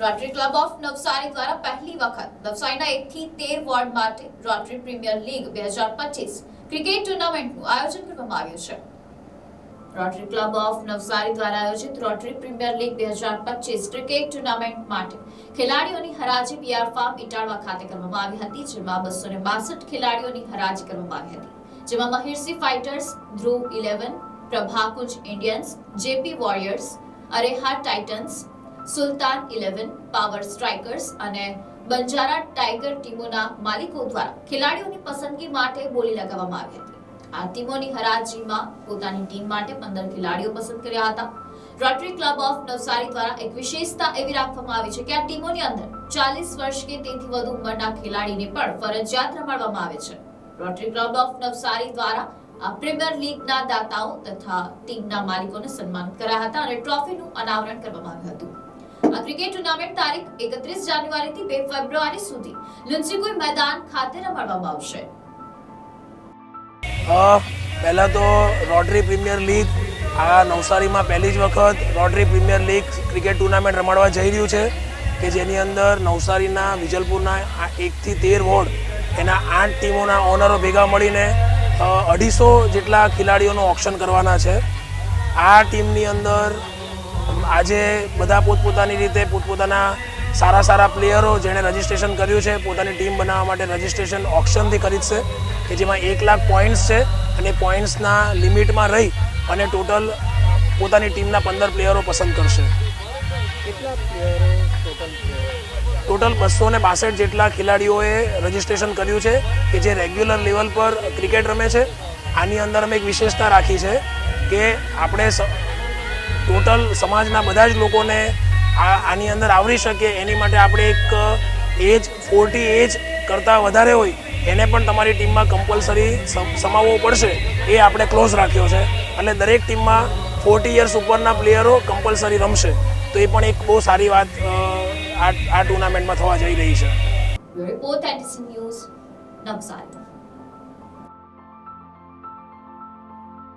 Rotary club of Navsari દ્વારા પહેલી વખત નવસારીના એકથી તેર વોર્ડ માટે રોટરી પ્રીમિયર લીગ બે હજાર પચીસ ક્રિકેટ ટુર્નામેન્ટનું આયોજન કરવામાં આવ્યું છે. રોટરી ક્લબ ઓફ નવસારી દ્વારા આયોજિત રોટરી પ્રીમિયર લીગ બે હજાર પચીસ ક્રિકેટ ટુર્નામેન્ટ માટે ખેલાડીઓની હરાજી બીઆર ફાર્મ ઇટાળવા ખાતે કરવામાં આવી હતી, જેમાં બસો ને બાસઠ ખેલાડીઓની હરાજી કરવામાં આવી હતી. જેમાં Mahirsi fighters, Dhruv eleven, Prabhakunj Indians, JP warriors, Areha titans Sultan eleven power strikers અને બંજારા ટાઈગર ટીમોના માલિકો દ્વારા ખેલાડીઓની પસંદગી માટે બોલી લગાવવામાં આવી હતી. આ ટીમોની હરાજીમાં પોતાની ટીમ માટે પંદર ખેલાડીઓ પસંદ કર્યા હતા. રોટરી ક્લબ ઓફ નવસારી દ્વારા એક વિશેષતા એવી રાખવામાં આવી છે કે આ ટીમોની અંદર ચાલીસ વર્ષ કે તેથી વધુ ઉંમરના ખેલાડીને પણ ફરજિયાત રમાડવામાં આવે છે. રોટરી ક્લબ ઓફ નવસારી દ્વારા આ પ્રીમિયર લીગના દાતાઓ તથા ટીમના માલિકોને સન્માનિત કર્યા હતા અને ટ્રોફીનું અનાવરણ કરવામાં આવ્યું હતું. આ ક્રિકેટ ટુર્નામેન્ટ તારીખ એકત્રીસ જાન્યુઆરીથી બે ફેબ્રુઆરી સુધી લુન્સીકુઈ મેદાન ખાતે રમાડવામાં આવશે. પહેલાં તો રોટરી પ્રીમિયર લીગ, આ નવસારીમાં પહેલી જ વખત Rotary premier league cricket tournament રમાડવા જઈ રહ્યું છે, કે જેની અંદર નવસારીના, વિજલપુરના આ એકથી તેર વોર્ડ એના આઠ ટીમોના ઓનરો ભેગા મળીને અઢીસો જેટલા ખેલાડીઓનું ઓપ્શન કરવાના છે. આ ટીમની અંદર આજે બધા પોતપોતાની રીતે પોતપોતાના સારા સારા પ્લેયરો જેણે રજિસ્ટ્રેશન કર્યું છે પોતાની ટીમ બનાવવા માટે રજિસ્ટ્રેશન ઓપ્શનથી ખરીદશે કે જેમાં એક લાખ પોઈન્ટ્સ છે અને પોઈન્ટ્સના લિમિટમાં રહી અને ટોટલ પોતાની ટીમના પંદર પ્લેયરો પસંદ કરશે. ટોટલ બસો ને બાસઠ જેટલા ખેલાડીઓએ રજિસ્ટ્રેશન કર્યું છે કે જે રેગ્યુલર લેવલ પર ક્રિકેટ રમે છે. આની અંદર અમે એક વિશેષતા રાખી છે કે આપણે ટોટલ સમાજના બધા જ લોકોને આની અંદર આવરી શકે, એની માટે આપણે એક એજ ફોર્ટી એજ કરતાં વધારે હોય, એને પણ તમારી ટીમમાં કમ્પલસરી સમાવવો પડશે, એ આપણે ક્લોઝ રાખ્યો છે. એટલે દરેક ટીમમાં ફોર્ટી યર્સ ઉપરના પ્લેયરો કમ્પલસરી રમશે. તો એ પણ એક બહુ સારી વાત આ ટુર્નામેન્ટમાં થવા જઈ રહી છે. Report news Navsari.